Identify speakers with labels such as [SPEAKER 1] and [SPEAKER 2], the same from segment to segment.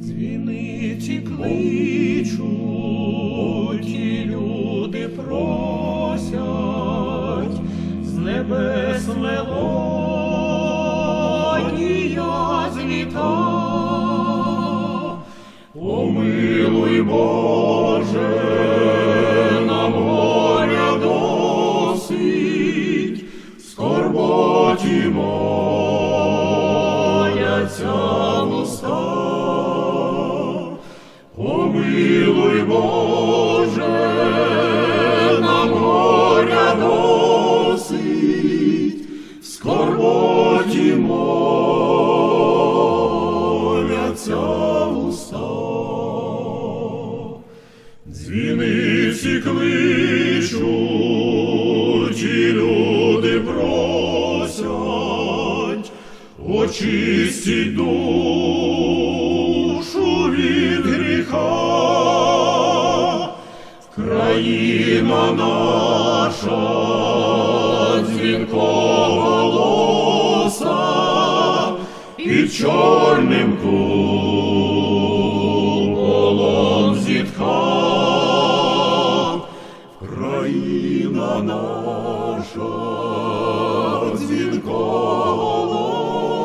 [SPEAKER 1] Дзвіниці кличуть, люди просять, з небес мелодія зліта.
[SPEAKER 2] Помилуй, Боже, скорботі моляться уста. Дзвіниці кличуть, і люди просять, очистіть душу від гріха. Країна наша дзвінкого голоса під чорним куполом зітха. Країна наша голоса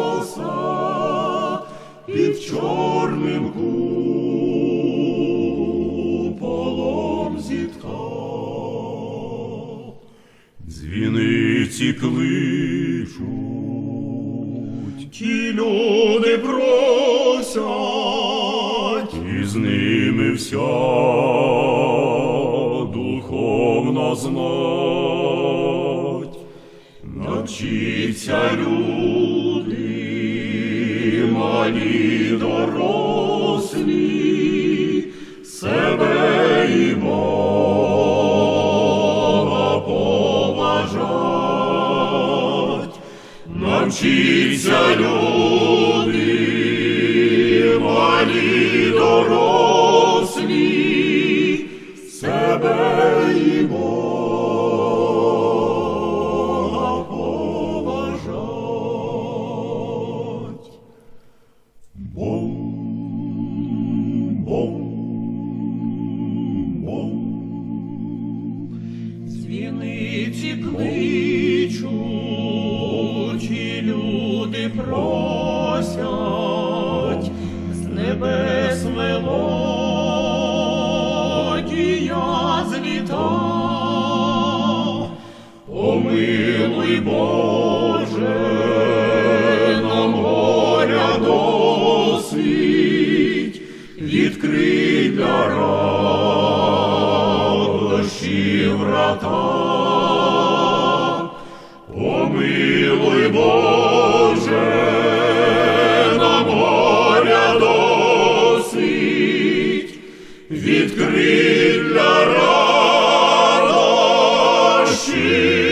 [SPEAKER 2] під чорним куполом зітха. Дзвіниці кличуть, ті люди просять, і з ними вся духовна знать. Навчіться люди, малі дорослі, Навчіться люди, малі дорослі, себе і Бога поважать. Бом, бом, бом.
[SPEAKER 1] Дзвіниці кличуть, о
[SPEAKER 2] Помилуй, Боже, нам горя досить, відкрий для радощі врата. ti.